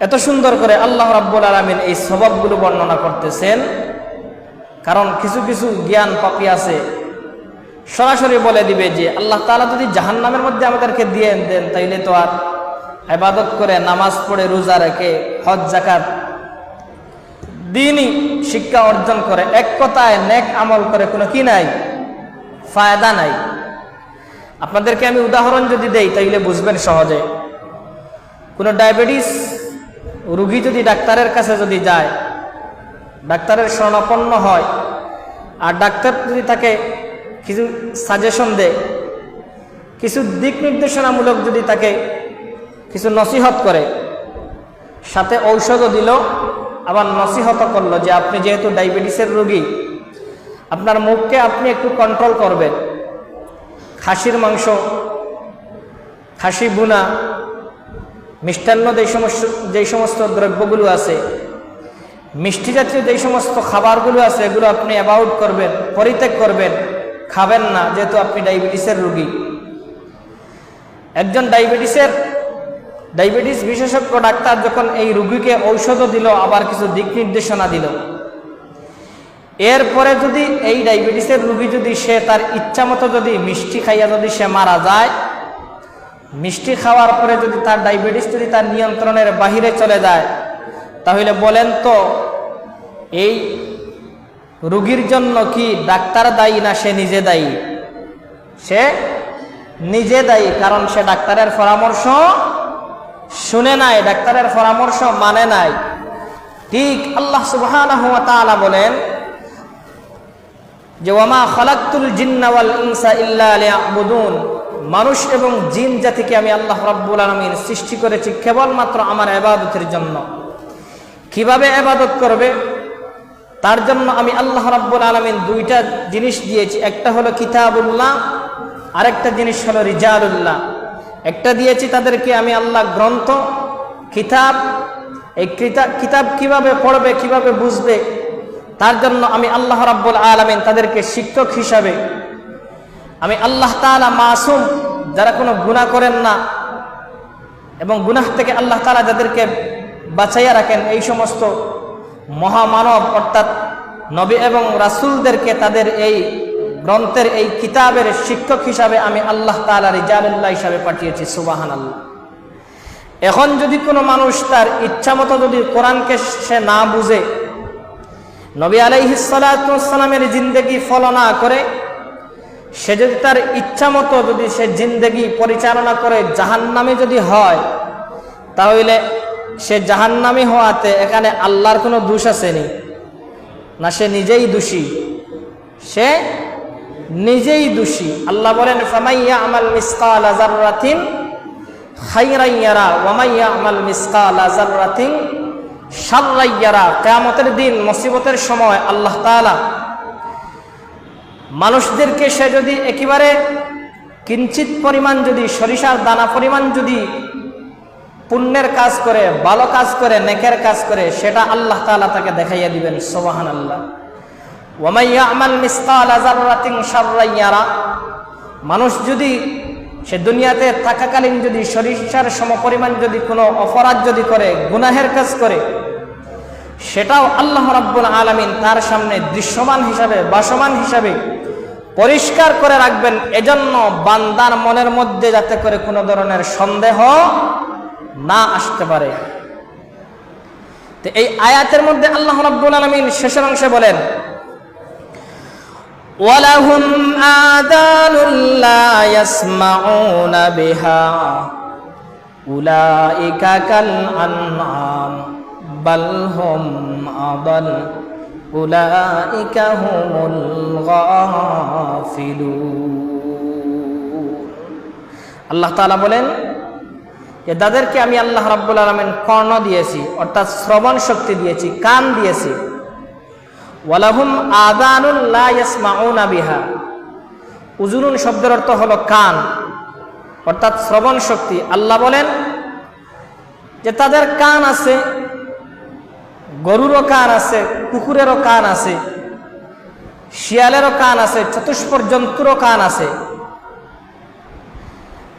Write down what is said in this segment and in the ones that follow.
এত সুন্দর করে আল্লাহ রাব্বুল আলমিন এই স্বভাবগুলো বর্ণনা করতেছেন। কারণ কিছু কিছু জ্ঞান পাপি আছে। সরাসরি বলে দিবে যে, আল্লাহ তালা যদি জাহান নামের মধ্যে আমাদেরকে দিয়ে দেন, তাইলে তো আর আবাদত করে নামাজ পড়ে রোজা রেখে, হজ জাকাত দিনই শিক্ষা অর্জন করে। এক কথায় নেক আমল করে কোনো কি নাই? ফায়দা নাই। আপনাদেরকে আমি উদাহরণ যদি দেই, তাইলে বুঝবেন সহজে। কোনো ডায়াবেটিস রুগী যদি ডাক্তারের কাছে যদি যায়, ডাক্তারের শরণাপন্ন হয়, আর ডাক্তার যদি তাকে কিছু সাজেশন দেয়, কিছু দিক নির্দেশনামূলক যদি তাকে কিছু নসিহত করে, সাথে ঔষধও দিল, আবার নসিহত করল যে আপনি যেহেতু ডায়াবেটিসের রোগী, আপনার মুখকে আপনি একটু কন্ট্রোল করবেন। খাসির মাংস, খাসি বুনা মিষ্টান্ন যে সমস্ত যেই সমস্ত দ্রব্যগুলো আছে মিষ্টি জাতীয় যেই সমস্ত খাবারগুলো আছে, এগুলো আপনি অ্যাবাউট করবেন, পরিত্যাগ করবেন, খাবেন না, যেহেতু আপনি ডায়াবেটিসের রোগী। একজন ডায়াবেটিসের, ডায়াবেটিস বিশেষজ্ঞ ডাক্তার যখন এই রুগীকে ঔষধও দিল, আবার কিছু দিক নির্দেশনা দিল। এরপরে যদি এই ডায়াবেটিসের রুগী যদি সে তার ইচ্ছা মতো যদি মিষ্টি খাইয়া যদি সে মারা যায় মিষ্টি খাওয়ার পরে যদি তার ডায়াবেটিস যদি তার নিয়ন্ত্রণের বাহিরে চলে যায়, তাহলে বলেন তো, এই রুগীর জন্য কি ডাক্তার দায়ী না সে নিজে দায়ী? সে নিজে দায়ী, কারণ সে ডাক্তারের পরামর্শ শুনে নাই, ডাক্তারের পরামর্শ মানে নাই। ঠিক আল্লাহ সুবাহ বলেন যে ওয়ামা খালাক্তুল জিন্নাওয়াল ইনসা ইল্লা লিয়াবুদুন। মানুষ এবং জিন জাতিকে আমি আল্লাহ রাব্বুল আলামিন সৃষ্টি করেছি কেবলমাত্র আমার ইবাদতের জন্য। কীভাবে ইবাদত করবে? তার জন্য আমি আল্লাহ রাব্বুল আলামিন দুইটা জিনিস দিয়েছি। একটা হলো কিতাবুল্লাহ, আরেকটা জিনিস হলো রিজালুল্লাহ। একটা দিয়েছি তাদেরকে আমি আল্লাহ গ্রন্থ, কিতাব। এই কিতাব কিতাব কীভাবে পড়বে, কীভাবে বুঝবে? তার জন্য আমি আল্লাহ রাব্বুল আলমিন তাদেরকে শিক্ষক হিসাবে আমি আল্লাহ তালা মাসুম, যারা কোনো গুণা করেন না এবং গুনাহ থেকে আল্লাহ তালা যাদেরকে বাঁচাইয়া রাখেন, এই সমস্ত মহামানব অর্থাৎ নবী এবং রাসুলদেরকে তাদের এই গ্রন্থের, এই কিতাবের শিক্ষক হিসাবে আমি আল্লাহ তালা রিজালুল্লাহ হিসাবে পাঠিয়েছি সুবাহান আল্লাহ এখন যদি কোনো মানুষ তার ইচ্ছা মতো যদি কোরআনকে সে না বুঝে, নবী আলাইহিসালামের জিন্দগি ফলো না করে সে যদি তার ইচ্ছা মতো যদি সে জিন্দগি পরিচালনা করে জাহান্নামে যদি হয়, তাহলে সে জাহান্নামি হওয়াতে এখানে আল্লাহর কোনো দোষ আসেনি না? সে নিজেই দোষী? সে নিজেই দোষী। আল্লাহ বলেন ফামাইয়া আমাল মিসকাল আজারাতিন খাইরাইয়ারা ওয়ামাইয়া আমাল মিসকাল আজারাতিন সার্রাইয়ারা কেয়ামতের দিন, মুসিবতের সময় আল্লাহ তালা মানুষদেরকে সে যদি একেবারে কিঞ্চিত পরিমাণ যদি সরিষার দানা পরিমাণ যদি পুণ্যের কাজ করে, ভালো কাজ করে, নেকের কাজ করে, সেটা আল্লাহ তালা তাকে দেখাইয়া দিবেন সোবাহান আল্লাহ ওমাইয়া মানুষ যদি সে দুনিয়াতে থাকাকালীন যদি সরিষার সমপরিমাণ যদি কোনো অপরাধ যদি করে, গুনাহের কাজ করে সেটাও আল্লাহ রাব্বুল আলমিন তার সামনে দৃশ্যমান হিসাবে, বাসমান হিসাবে পরিষ্কার করে রাখবেন। এজন্য বান্দার মনের মধ্যে যাতে করে কোনো ধরনের সন্দেহ না আসতে পারে। এই আয়াতের মধ্যে আল্লাহ রাব্বুল আলমিন শেষের অংশে বলেন, ওয়ালাহুম بل هم أضل أولئك هم الغافلون আল্লাহ তাআলা বলেন যে তাদেরকে আমি আল্লাহ রাব্বুল আলামিন কর্ণ দিয়েছি অর্থাৎ শ্রবণ শক্তি দিয়েছি কান দিয়েছি ওয়ালাহুম আদানুল লা ইয়াসমাউনা বিহা উজুরুন শব্দের অর্থ হলো কান অর্থাৎ শ্রবণ শক্তি আল্লাহ বলেন যে তাদের কান আছে গরুরও কান আছে, কুকুরেরও কান আছে, শিয়ালেরও কান আছে চতুষ্পর জন্তুরও কান আছে।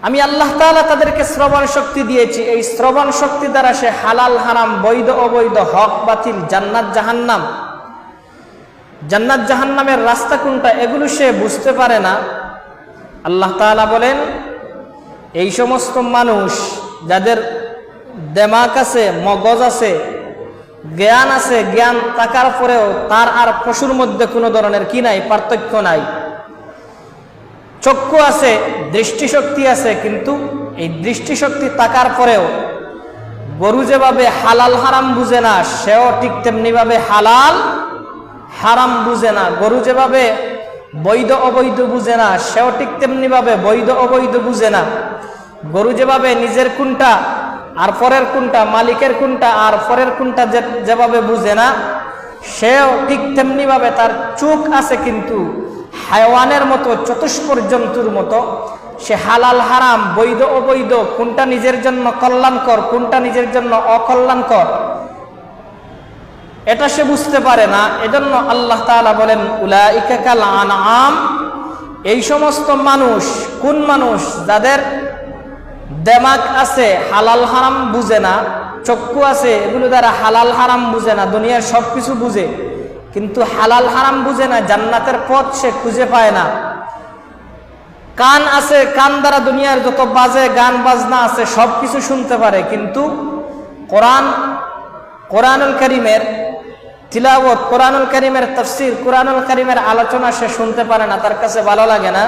আমি আল্লাহ তাআলা তাদেরকে শ্রবণ শক্তি দিয়েছি। এই শ্রবণ শক্তি দ্বারা সে হালাল, হারাম, বৈধ, অবৈধ, হক, বাতিল, জান্নাত, জাহান্নাম, জান্নাত, জাহান্নামের রাস্তা কোনটা এগুলো সে বুঝতে পারে না। আল্লাহ তাআলা বলেন, এই সমস্ত মানুষ যাদের দেমাক আছে, মগজ আছে জ্ঞান আছে, জ্ঞান থাকার পরেও তার আর পশুর মধ্যে কোনো ধরনের কি নাই, পার্থক্য নাই। চক্ষু আছে, দৃষ্টিশক্তি আছে, কিন্তু এই দৃষ্টিশক্তি থাকার পরেও গরু যেভাবে হালাল হারাম বুঝে না, সেও ঠিক তেমনিভাবে হালাল হারাম বুঝে না। গরু যেভাবে বৈধ অবৈধ বুঝে না, সেও ঠিক তেমনিভাবে বৈধ অবৈধ বুঝে না। গরু যেভাবে নিজের কোনটা আর পরের কোনটা, মালিকের কোনটা, আর পরের কোনটা যেভাবে বুঝে না, সেও ঠিক তেমনিভাবে তার চোখ আছে কিন্তু হায়ওয়ানের মতো, চতুষ্পর জন্তুর মতো। সে হালাল হারাম, বৈধ অবৈধ, কোনটা নিজের জন্য কল্যাণকর, কোনটা নিজের জন্য অকল্যাণকর, এটা সে বুঝতে পারে না। এজন্য আল্লাহ তাআলা বলেন উলাইকাল আনআম, এই সমস্ত মানুষ, কোন মানুষ, যাদের দেমাক আছে, হালাল হারাম বুঝে না, চক্ষু আছে, এগুলো দ্বারা হালাল হারাম বুঝে না, দুনিয়ার সব কিছু বুঝে। কিন্তু হালাল হারাম বুঝে না, জান্নাতের পথ সে খুঁজে পায় না। কান আছে, কান দ্বারা দুনিয়ার যত বাজে গান, বাজনা আছে সব কিছু শুনতে পারে। কিন্তু কোরআন, কোরআনুল করিমের তিলাবত কোরআনুল করিমের তফসির, কোরআনুল করিমের আলোচনা সে শুনতে পারে না, তার কাছে ভালো লাগে না।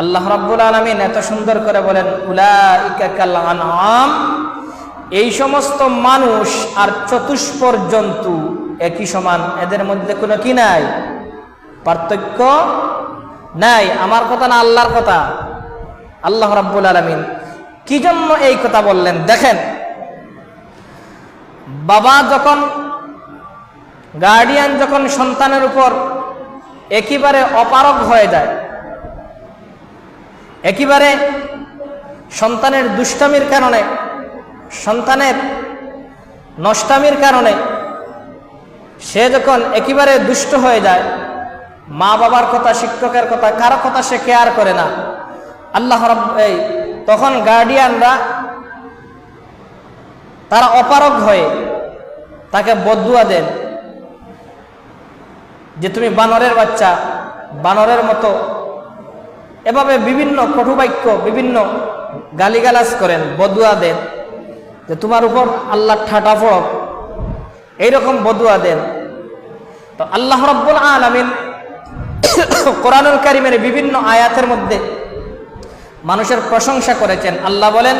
আল্লাহ রাব্বুল আলমিন এত সুন্দর করে বলেন উলাইকাল এই সমস্ত মানুষ আর চতুষ্পর জন্তু একই সমান, এদের মধ্যে কোনো কি নাই? পার্থক্য নাই, আমার কথা না আল্লাহর কথা? আল্লাহ রাব্বুল আলমিন কি জন্য এই কথা বললেন? দেখেন, বাবা যখন গার্ডিয়ান যখন সন্তানের উপর একেবারে অপারগ হয়ে যায় একেবারে সন্তানের দুষ্টামির কারণে, সন্তানের নষ্টামির কারণে সে যখন একেবারে দুষ্ট হয়ে যায় মা বাবার কথা, শিক্ষকের কথা, কারও কথা সে কেয়ার করে না। আল্লাহ এই তখন গার্ডিয়ানরা তারা অপারগ হয়ে তাকে বদুয়া দেন যে, তুমি বানরের বাচ্চা, বানরের মতো এভাবে বিভিন্ন কটুবাক্য, বিভিন্ন গালিগালাজ করেন বদুয়া দেন যে তোমার উপর আল্লাহ ঠাটা পড়ক। এইরকম বদুয়া দেন তো আল্লাহ রব্বুল আলমিন কোরআনুল কারিমের বিভিন্ন আয়াতের মধ্যে মানুষের প্রশংসা করেছেন। আল্লাহ বলেন,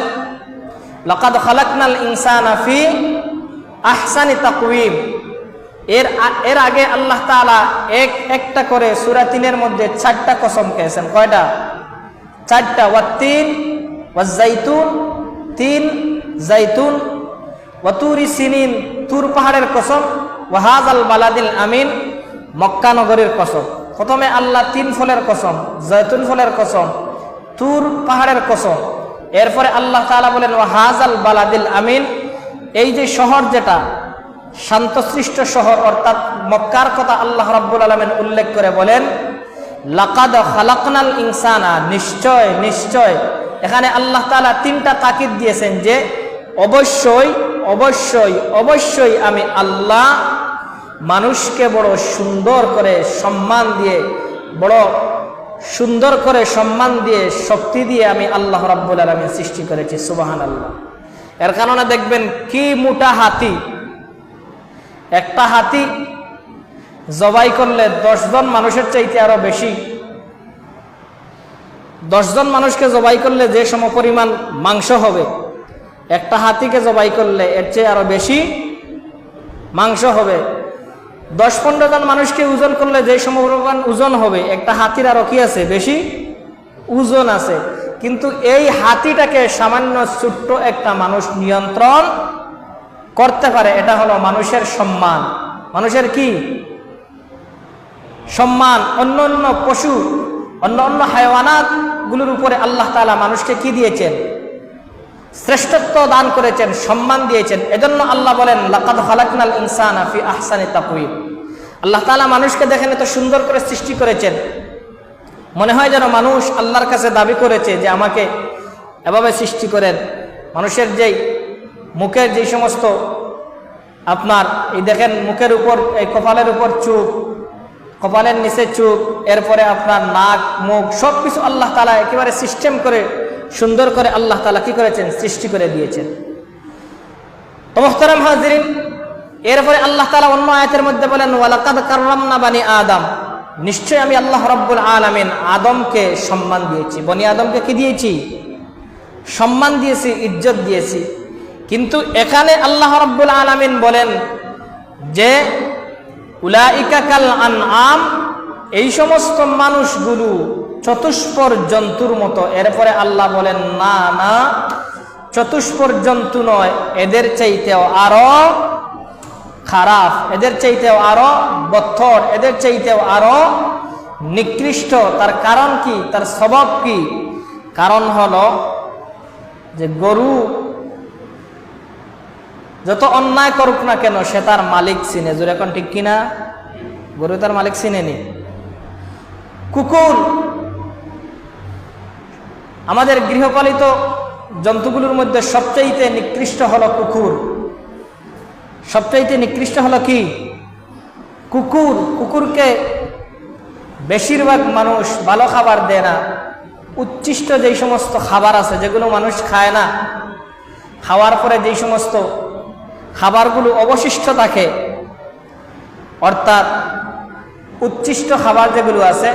লকাদ খালাকনাল ইনসান ফি আহসানি তাকওয়িম। এর এর আগে আল্লাহ তাআলা এক, একটা করে সুরা তিনের মধ্যে চারটা কসম খেয়েছেন। কয়টা? চারটা। ওয়া তিন, ওয়া জাইতুন তিন জাইতুন ওয়া তুরি সিনিন, তুর পাহাড়ের কসম, ওয়া হাযাল বালাদিল আমিন, মক্কা নগরীর কসম। প্রথমে আল্লাহ তিন ফলের কসম জৈতুন ফলের কসম, তুর পাহাড়ের কসম। এরপরে আল্লাহ তাআলা বলেন, ওয়া হাযাল বালাদিল আমিন, এই যে শহর যেটা শান্তসৃষ্ট শহর, অর্থাৎ মক্কার কথা আল্লাহ রাব্বুল আলমেন উল্লেখ করে বলেন, লাকাদ খালাকনাল ইনসানা। নিশ্চয় নিশ্চয়। এখানে আল্লাহ তাআলা তিনটা তাকিদ দিয়েছেন যে, অবশ্যই অবশ্যই অবশ্যই আমি আল্লাহ মানুষকে বড় সুন্দর করে সম্মান দিয়ে, বড় সুন্দর করে সম্মান দিয়ে, শক্তি দিয়ে আমি আল্লাহ রাব্বুল আলমিন সৃষ্টি করেছি সুবাহান আল্লাহ এর কারণে দেখবেন কি মোটা হাতি একটা হাতি জবাই করলে দশজন মানুষের চাইতে আরও বেশি। দশজন মানুষকে জবাই করলে যে সম পরিমাণ মাংস হবে, একটা হাতিকে জবাই করলে এর চেয়ে আরও বেশি মাংস হবে। দশ পনেরো জন মানুষকে ওজন করলে যে সম পরিমাণ ওজন হবে, একটা হাতির আরও কি আছে? বেশি ওজন আছে। কিন্তু এই হাতিটাকে সামান্য ছোট্ট একটা মানুষ নিয়ন্ত্রণ করতে পারে, এটা হলো মানুষের সম্মান। মানুষের কি? সম্মান। অন্য অন্য পশু, অন্য অন্য হায়ওয়ানাতগুলোর উপরে আল্লাহ তালা মানুষকে কি দিয়েছেন? শ্রেষ্ঠত্ব দান করেছেন, সম্মান দিয়েছেন। এজন্য আল্লাহ বলেন, লাকাদ খালাকনাল ইনসানা ফি আহসানি তাকওয়িম। আল্লাহ তালা মানুষকে দেখেন এত সুন্দর করে সৃষ্টি করেছেন। মনে হয় যেন মানুষ আল্লাহর কাছে দাবি করেছে যে আমাকে এভাবে সৃষ্টি করেন। মানুষের যেই মুখের যেই সমস্ত আপনার, এই দেখেন মুখের উপর, এই কপালের উপর চুপ, কপালের নিচে চুপ, এরপরে আপনার নাক, মুখ সব কিছু আল্লাহ তালা একেবারে সিস্টেম করে, সুন্দর করে আল্লাহ তালা কি করেছেন? সৃষ্টি করে দিয়েছেন। তো হাজরিন, এরপরে আল্লাহ তালা অন্য আয়াতের মধ্যে বলেন, ওয়ালাকাদ কাররামনা বানি আদম। নিশ্চয় আমি আল্লাহ রব্বুল আলামিন আদমকে সম্মান দিয়েছি। বনি আদমকে কি দিয়েছি? সম্মান দিয়েছি, ইজ্জত দিয়েছি। কিন্তু এখানে আল্লাহ রব্বুল আলামিন বলেন যে, উলাইকা কাল আনআম, এই সমস্ত মানুষগুলো চতুষ্পর জন্তুর মতো। এরপরে আল্লাহ বলেন, না না, চতুষ্পর জন্তু নয়, এদের চাইতেও আরও খারাপ, এদের চাইতেও আরও বত্থর এদের চাইতেও আরও নিকৃষ্ট। তার কারণ কি? তার স্বভাব কি? কারণ হলো যে গরু যত অন্যায় করুক না কেন, সে তার মালিক চিনে। জোর এখন ঠিক কিনা গরু তার মালিক চিনেনি। কুকুর, আমাদের গৃহপালিত জন্তুগুলোর মধ্যে সবচাইতে নিকৃষ্ট হলো কুকুর। সবচাইতে নিকৃষ্ট হলো কি? কুকুর। কুকুরকে বেশিরভাগ মানুষ ভালো খাবার দেয় না। উচ্ছিষ্ট যেই সমস্ত খাবার আছে, যেগুলো মানুষ খায় না, খাওয়ার পরে যেই সমস্ত খাবারগুলো অবশিষ্ট থাকে। অর্থাৎ উচ্ছিষ্ট খাবার যেগুলো আছে,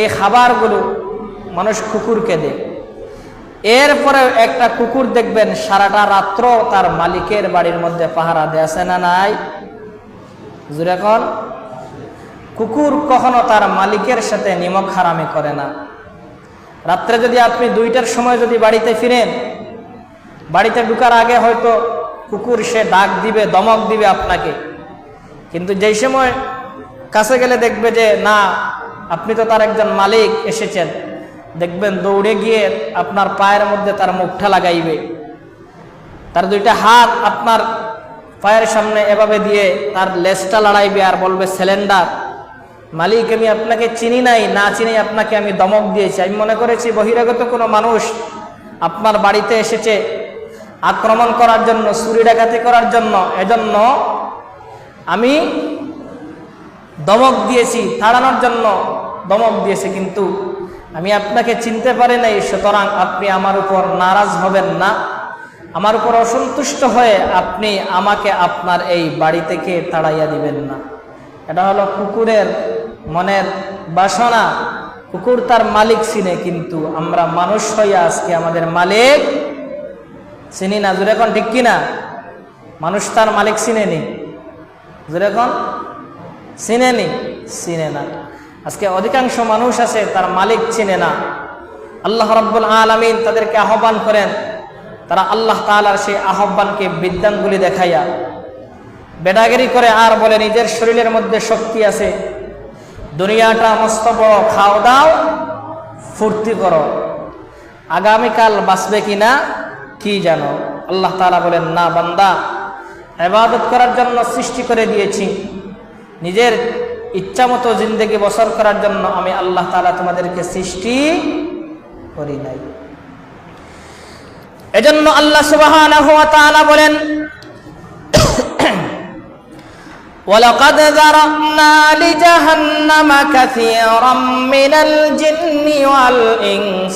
এই খাবারগুলো মানুষ কুকুরকে দেয়। এরপরে একটা কুকুর দেখবেন, সারাটা রাত্র তার মালিকের বাড়ির মধ্যে পাহারা দেয়, আছে না নাই? কন। কুকুর কখনো তার মালিকের সাথে নিমক হারামি করে না। রাত্রে যদি আপনি দুইটার সময় যদি বাড়িতে ফিরেন, বাড়িতে ঢুকার আগে হয়তো কুকুর সে ডাক দিবে, দমক দিবে আপনাকে। কিন্তু যেই সময় কাছে গেলে দেখবে যে, না, আপনি তো তার একজন মালিক, এসেছেন। দেখবেন দৌড়ে গিয়ে আপনার পায়ের মধ্যে তার মুখটা লাগাইবে। তার দুইটা হাত আপনার পায়ের সামনে এভাবে দিয়ে তার লেজটা লড়াইবে আর বলবে, সিলিন্ডার, মালিক, আমি আপনাকে চিনি নাই, না চিনি আপনাকে আমি দমক দিয়েছি। আমি মনে করেছি বহিরাগত কোনো মানুষ আপনার বাড়িতে এসেছে আক্রমণ করার জন্য চুরি ডাকাতি করার জন্য, এজন্য আমি দমক দিয়েছি, তাড়ানোর জন্য দমক দিয়েছি, কিন্তু আমি আপনাকে চিনতে পারি নাই, সুতরাং আপনি আমার উপর নারাজ হবেন না। আমার উপর অসন্তুষ্ট হয়ে আপনি আমাকে আপনার এই বাড়ি থেকে তাড়াইয়া দিবেন না। এটা হলো কুকুরের মনের বাসনা। কুকুর তার মালিক চিনে, কিন্তু আমরা মানুষ হইয়া আজকে আমাদের মালিক চিনি না জোরে এখন ঠিক কিনা? মানুষ তার মালিক চিনে নি। জোরে চিনে নি? চিনে না। আজকে অধিকাংশ মানুষ আছে, তার মালিক চিনে না। আল্লাহ রব্বুল আলমিন তাদেরকে আহ্বান করেন, তারা আল্লাহ তালার সেই আহ্বানকে বিদ্যানগুলি দেখাইয়া। বেডাগিরি করে আর বলে, নিজের শরীরের মধ্যে শক্তি আছে। দুনিয়াটা মস্ত বড়, খাও দাও, ফুর্তি করো। আগামীকাল বাঁচবে কি না কি জানো আল্লাহ তালা বলেন না বান্দা এবাদত করার জন্য সৃষ্টি করে দিয়েছি নিজের ইচ্ছা মতো জিন্দগি বসর করার জন্য আমি আল্লাহ তালা তোমাদেরকে সৃষ্টি করি নাই এজন্য আল্লাহ সুবাহ বলেন ولقد ذرأنا لجهنم كثيرا من الجن والإنس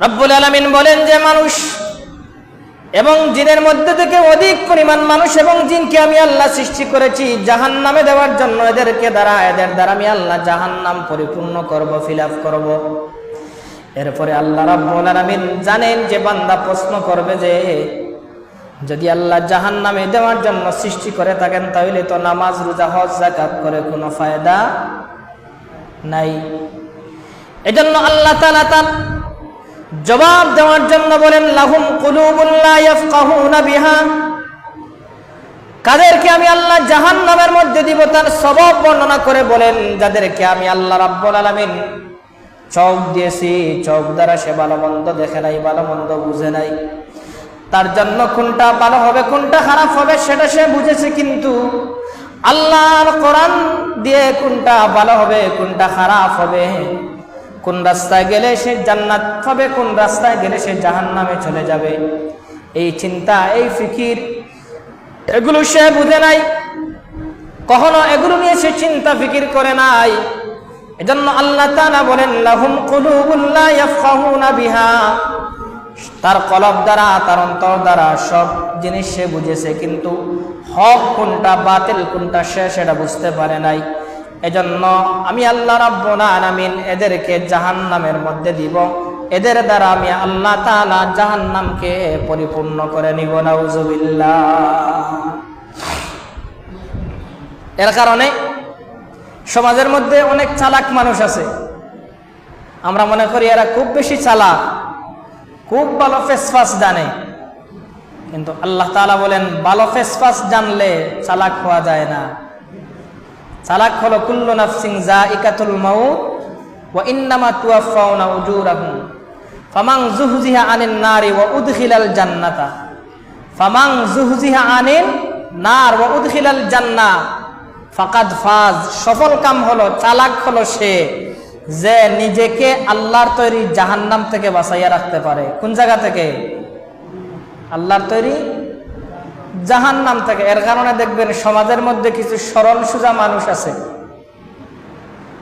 রব্বুল আলমিন বলেন যে মানুষ এবং জিনের মধ্যে থেকে অধিক পরিমাণ মানুষ এবং জিনকে আমি আল্লাহ সৃষ্টি করেছি জাহান নামে দেওয়ার জন্য এদেরকে দ্বারা, এদের দ্বারা আমি আল্লাহ জাহান নাম পরিপূর্ণ করব ফিল আপ করব। এরপরে আল্লাহ রাব্বুল আলামিন জানেন যে বান্দা প্রশ্ন করবে যে যদি আল্লাহ জাহান নামে দেওয়ার জন্য সৃষ্টি করে থাকেন, তাহলে তো নামাজ, রোজা, হজ জাকাত করে কোনো ফায়দা নাই। এজন্য আল্লাহ তাআলা তার জবাব দেওয়ার জন্য বলেন, লাহুম কুলুবুল্লাহ বিহা। কাদেরকে আমি আল্লাহ জাহান নামের মধ্যে দিব, তার সবব বর্ণনা করে বলেন, যাদেরকে আমি আল্লাহ রাব্বুল আলামিন চোখ দিয়েছি, চোখ দ্বারা সে ভালো মন্দ দেখে নাই, ভালো মন্দ বুঝে নাই। তার জন্য কোনটা ভালো হবে, কোনটা খারাপ হবে সেটা সে বুঝেছে কিন্তু আল্লাহর কোরআন দিয়ে কোনটা ভালো হবে, কোনটা খারাপ হবে। কোন রাস্তায় গেলে সে জান্নাত পাবে, কোন রাস্তায় গেলে সে জাহান্নামে চলে যাবে। এই চিন্তা, এই ফিকির, এগুলো সে বুঝে নাই। কখনো এগুলো নিয়ে সে চিন্তা, ফিকির করে নাই। এজন্য আল্লাহ তাআলা বলেন, লাহুম কুলুবুল্লা ইয়াফকাহুনা বিহা। তার কলব দ্বারা, তার অন্তর দ্বারা সব জিনিস সে বুঝেছে, কিন্তু হক কোনটা, বাতিল কোনটা সে সেটা বুঝতে পারে নাই। এজন্য আমি আল্লাহ রাব্বুল আলামিন এদেরকে জাহান্নামের মধ্যে দিব। এদের দ্বারা আমি আল্লাহ তাআলা জাহান্নামকে পরিপূর্ণ করে নিব, নাউজুবিল্লাহ। এর কারণে সমাজের মধ্যে অনেক চালাক মানুষ আছে। আমরা মনে করি এরা খুব বেশি চালাক। খুব ভালো ফেসফাস জানে। কিন্তু আল্লাহ তালা বলেন, ভালো ফেসফাস জানলে চালাক হওয়া যায় না। চালাক হলো, কুল্লু নাফসিং যা ইকাতুল মাউত, ওয়া ইন্নামা তুয়াফাউনা উজুরাহুম। ফামাং জুহজিহা আনিন নারি ওয়া উদখিলাল জান্নাতা। ফামাং জুহজিহা আনিন নার ওয়া উদখিলাল জান্নাহ ফাকাদ ফাজ, সফল কাম হলো, চালাক হলো সে। যে নিজেকে আল্লাহর তৈরি জাহান্নাম থেকে বাঁচাইয়া রাখতে পারে। কোন জায়গা থেকে? আল্লাহর তৈরি জাহান্নাম থেকে। এর কারণে দেখবেন সমাজের মধ্যে কিছু সরল সুজা মানুষ আছে।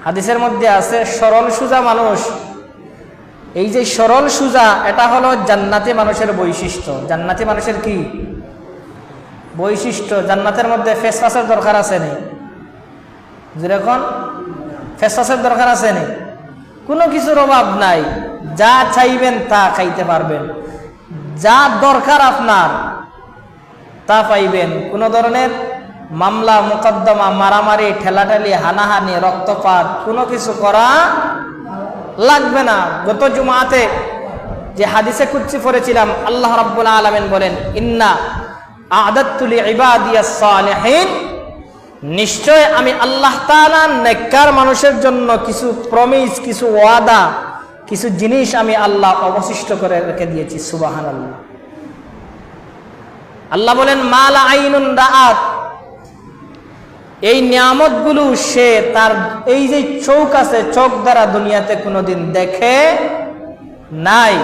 হাদিসের মধ্যে আছে সরল সুজা মানুষ। এই যে সরল সুজা এটা হলো জান্নাতি মানুষের বৈশিষ্ট্য। জান্নাতি মানুষের কি? বৈশিষ্ট্য। জান্নাতের মধ্যে ফেসফাসের দরকার আছে নেই যেরকম ফেসফাসের দরকার আছে নেই কোনো কিছুর অভাব নাই। যা চাইবেন তা খাইতে পারবেন। যা দরকার আপনার, তা পাইবেন। কোনো ধরনের মামলা, মোকদ্দমা, মারামারি, ঠেলাঠেলি, হানাহানি, রক্তপাত, কোনো কিছু করা লাগবে না। গত জুমাতে যে হাদিসে কুচ্ছি পড়েছিলাম, আল্লাহ রাব্বুল আলামিন বলেন, ইন্না আদাতুলি ইবাদিয়াস সালিহিন নিশ্চয় আমি আল্লাহ তাআলা নেককার মানুষের জন্য কিছু প্রমিস কিছু ওয়াদা, কিছু জিনিস আমি আল্লাহ অবশিষ্ট করে রেখে দিয়েছি, সুবহানাল্লাহ। আল্লাহ বলেন, মালা আইনুন রাআত। এই নিয়ামতগুলো সে তার, এই যে চোখ আছে, চোখ দ্বারা দুনিয়াতে কোনোদিন দেখে নাই।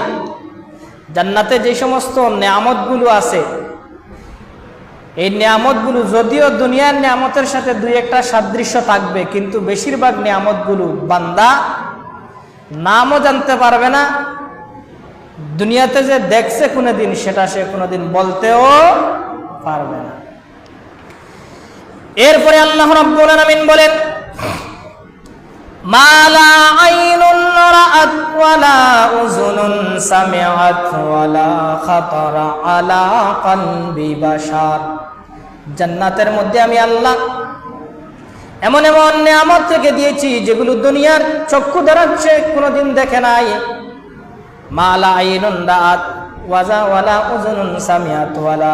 জান্নাতে যে সমস্ত নিয়ামতগুলো আছে এই নিয়ামতগুলো যদিও দুনিয়ার নিয়ামতের সাথে দুই একটা সাদৃশ্য থাকবে, কিন্তু বেশিরভাগ নিয়ামতগুলো বান্দা নামও জানতে পারবে না। দুনিয়াতে যে দেখছে কোনোদিন, সেটা সে কোনোদিন বলতেও পারবে না। এরপরে আল্লাহ রাব্বুল আলামিন বলেন মালা আইনুন রাআত ওয়ালা উযুনুন সামিআত খাতারা আলা কলবি বাশার। জান্নাতের মধ্যে আমি আল্লাহ। এমন এমন নিয়ামত থেকে দিয়েছি যেগুলো দুনিয়ার চক্ষু দ্বারা সে কোনোদিন দেখে নাই। মালা আইনুন রাআত ওয়াজা ওয়ালা উযুনুন সামিআত, ওয়ালা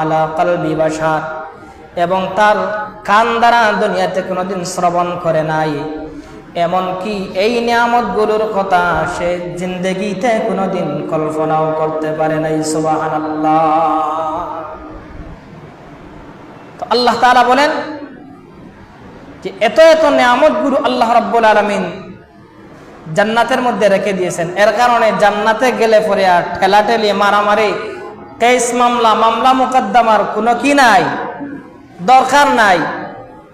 আলা কলবি বাশার। এবং তার কান দ্বারা দুনিয়াতে কোনোদিন শ্রবণ করে নাই। এমনকি এই নিয়ামতগুলোর কথা সে জিন্দগিতে কোনোদিন কল্পনাও করতে পারে নাই, সুবহানাল্লাহ। তো আল্লাহ তাআলা বলেন যে এত এত নিয়ামতগুলো আল্লাহ রাব্বুল আলামিন জান্নাতের মধ্যে রেখে দিয়েছেন। এর কারণে জান্নাতে গেলে পরে আর ঠেলাঠেলি, মারামারি, কেস মামলা মামলা মোকদ্দমার কোনো কি নাই, দরকার নাই।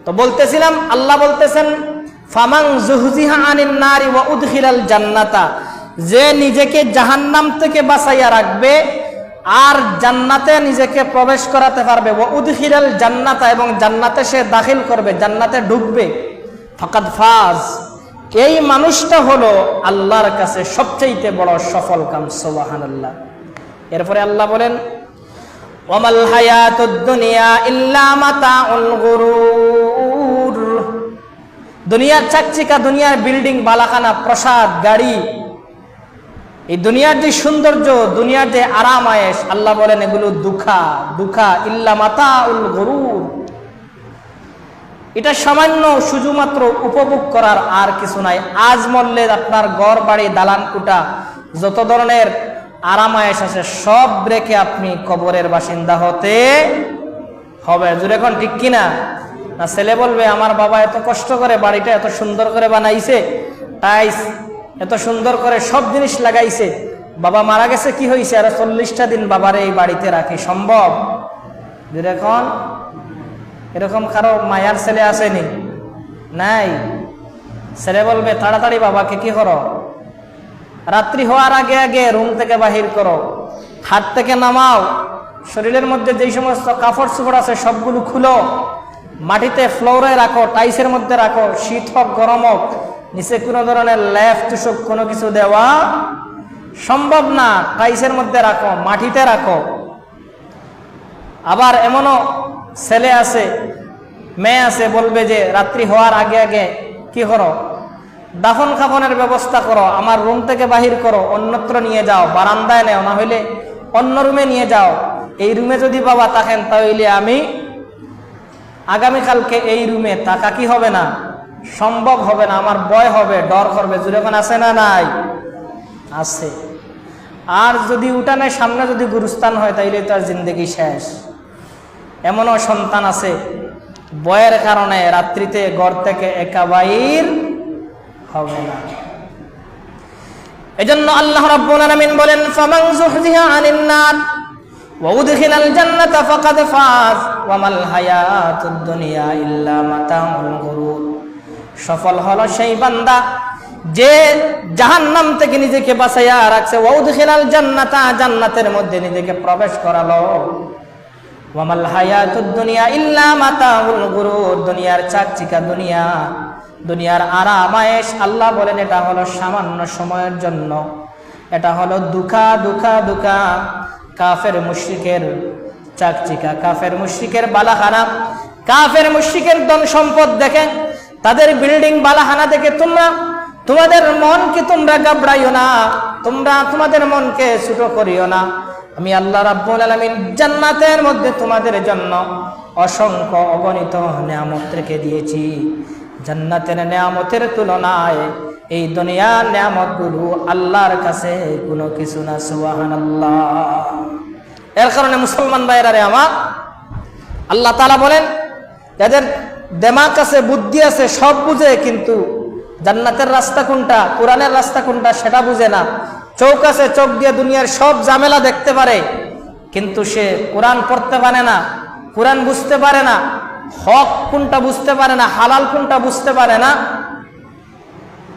তো বলতেছিলাম, আল্লাহ বলতেছেন ফামাং জুহজিহা আনিন নারী ওয়া উদখিলাল জান্নাতা, যে নিজেকে জাহান্নাম থেকে বাঁচাইয়া রাখবে আর জান্নাতে নিজেকে প্রবেশ করাতে পারবে। ও উদখিলাল জান্নাতা, এবং জান্নাতে সে দাখিল করবে, জান্নাতে ঢুকবে। ফাকাদ ফাজ। এই মানুষটা হলো আল্লাহর কাছে সবচেয়ে বড় সফল কাম, সুবহানাল্লাহ। এরপরে আল্লাহ বলেন, ওমাল হায়াতুদ দুনিয়া ইল্লা দুনিয়ার চাকচিকা, দুনিয়ার বিল্ডিং, বালাখানা, প্রসাদ, গাড়ি এই দুনিয়ার যে সৌন্দর্য, দুনিয়ার যে আরাম আয়েস আল্লাহ বলেন এগুলো দুঃখা দুঃখা ইল্লা মাতা উল গরুর। এটা সামান্য শুধুমাত্র উপভোগ করার আর কিছু নাই। আজ মরলে আপনার গড় বাড়ি, দালান, কুটা, যত ধরনের আরাম আয়েস আছে, সব রেখে আপনি কবরের বাসিন্দা হতে হবে। জুড়ে এখন ঠিক কিনা না? ছেলে বলবে, আমার বাবা এত কষ্ট করে বাড়িটা এত সুন্দর করে বানাইছে টাইস এত সুন্দর করে সব জিনিস লাগাইছে। বাবা মারা গেছে, কি হয়েছে আর চল্লিশটা দিন বাবারে এই বাড়িতে রাখি, সম্ভব? এখন এরকম কারও মায়ার ছেলে আসেনি, নাই। ছেলে বলবে, তাড়াতাড়ি বাবাকে কি করো? রাত্রি হওয়ার আগে আগে রুম থেকে বাহির করো। হাত থেকে নামাও। শরীরের মধ্যে যেই সমস্ত কাপড় চোপড় আছে, সবগুলো খুলো। মাটিতে ফ্লোরে রাখো টাইসের মধ্যে রাখো। শীত হোক, গরম হোক নিচে কোনো ধরনের ল্যাফ তুষক কোনো কিছু দেওয়া সম্ভব না। টাইসের মধ্যে রাখো, মাটিতে রাখো। আবার এমনও ছেলে আছে, মেয়ে আছে, বলবে যে, রাত্রি হওয়ার আগে আগে কি করো? দাফন খাফনের ব্যবস্থা করো, আমার রুম থেকে বাহির করো, অন্যত্র নিয়ে যাও, বারান্দায় নেও, না হইলে অন্য রুমে নিয়ে যাও। এই রুমে যদি বাবা থাকেন, তাহলে আমি আগামীকালকে এই রুমে থাকা কি হবে না? সম্ভব হবে না, আমার ভয় হবে, ডর করবে। যখন আছে না নাই? আছে। আর যদি উঠানের সামনে যদি গুরুস্থান হয়, তাইলে তার জিন্দগি শেষ। এমনও সন্তান আছে বয়ের কারণে রাত্রিতে ঘর থেকে একা বাইর হবে না। এজন্য আল্লাহ রাব্বুল বলেন, ফামান ফাকাদ ফাজ দুনিয়া ইল্লা মাতাউল গুরুর। সফল হলো সেই বান্দা যে জাহান্নাম থেকে নিজেকে বাঁচাইয়া রাখছে। ওয়া উদখিলাল জান্নাতা, জান্নাতের মধ্যে নিজেকে প্রবেশ করালো। ওয়ামাল দুনিয়া ইল্লা দুনিয়ার চাকচিকা দুনিয়া, দুনিয়ার আল্লাহ বলেন, এটা হলো সামান্য সময়ের জন্য। এটা হলো দুঃখা দুঃখা দুঃখা। কাফের মুশরিকের চাকচিকা, কাফের মুশরিকের কাফের ধন সম্পদ দেখে তাদের বিল্ডিং বালাহানা দেখে তোমরা, তোমাদের মনকে তোমরা গাবড়াইও না, তোমরা তোমাদের মনকে ছোট করিও না। আমি আল্লাহ রাব্বুল আলামিন জান্নাতের মধ্যে তোমাদের জন্য অসংখ্য অগণিত নিয়ামত রেখে দিয়েছি। জান্নাতের নিয়ামতের তুলনায় এই দুনিয়ার নিয়ামতগুলো আল্লাহর কাছে কোনো কিছু না, সুবহানাল্লাহ। এর কারণে মুসলমান ভাইরারে আমার, আল্লাহ তাআলা বলেন, যাদের দেমাক আছে, বুদ্ধি আছে, সব বুঝে, কিন্তু জান্নাতের রাস্তা কোনটা, কোরআনের রাস্তা কোনটা সেটা বুঝে না। চোখ আছে, চোখ দিয়ে দুনিয়ার সব ঝামেলা দেখতে পারে, কিন্তু সে কোরআন পড়তে পারে না, কোরআন বুঝতে পারে না, হক কোনটা বুঝতে পারে না, হালাল কোনটা বুঝতে পারে না।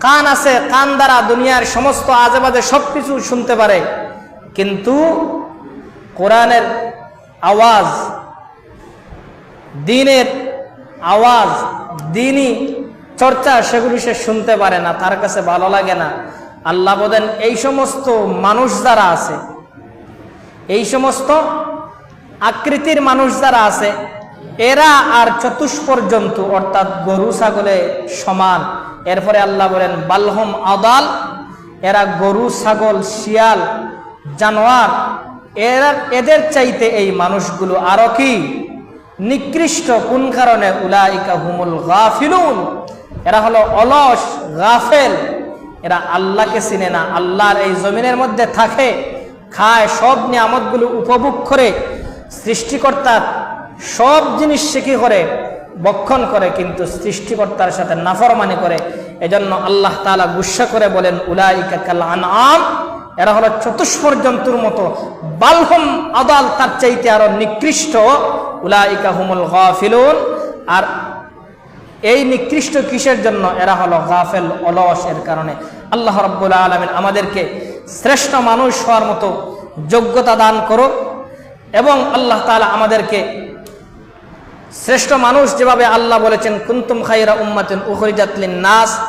কান আছে, কান দ্বারা দুনিয়ার সমস্ত আজেবাজে সব কিছু শুনতে পারে, কিন্তু কোরআনের আওয়াজ, দিনের আওয়াজ, দিনই চর্চা সেগুলি সে শুনতে পারে না, তার কাছে ভালো লাগে না। আল্লাহ বলেন, এই সমস্ত মানুষ যারা আছে, এই সমস্ত আকৃতির মানুষ যারা আছে, এরা আর চতুষ্পর জন্তু অর্থাৎ গরু, ছাগলে সমান। এরপরে আল্লাহ বলেন, বালহম আদাল এরা গরু, ছাগল, শিয়াল, জানোয়ার, এরা, এদের চাইতে এই মানুষগুলো আরও কি? নিকৃষ্ট কোন কারণে উলাইকা হুমুল গাফিলুন? এরা হলো অলস, গাফেল। এরা আল্লাহকে চিনে না, আল্লাহর এই জমিনের মধ্যে থাকে, খায় সব নিয়ামতগুলো উপভোগ করে সৃষ্টিকর্তার সব জিনিস কি করে? বক্ষণ করে, কিন্তু সৃষ্টিকর্তার সাথে নাফরমানি করে। এজন্য আল্লাহ তাআলা গুসা করে বলেন, উলাইকা কাল আনআম। এরা হলো চতুষ্পর জন্তুর মতো। বালহম আদাল তার চাইতে আরও নিকৃষ্ট। উলাইকা হুমুল গাফিলুন। আর এই নিকৃষ্ট কিসের জন্য? এরা হলো গাফেল অলস এর কারণে। আল্লাহ রব্বুল আলমিন আমাদেরকে শ্রেষ্ঠ মানুষ হওয়ার মতো যোগ্যতা দান করো। এবং আল্লাহ তাআলা আমাদেরকে শ্রেষ্ঠ মানুষ যেভাবে আল্লাহ বলেছেন, কুন্তুম খাইরা উম্মাতিন উখরিজাতলিন নাস।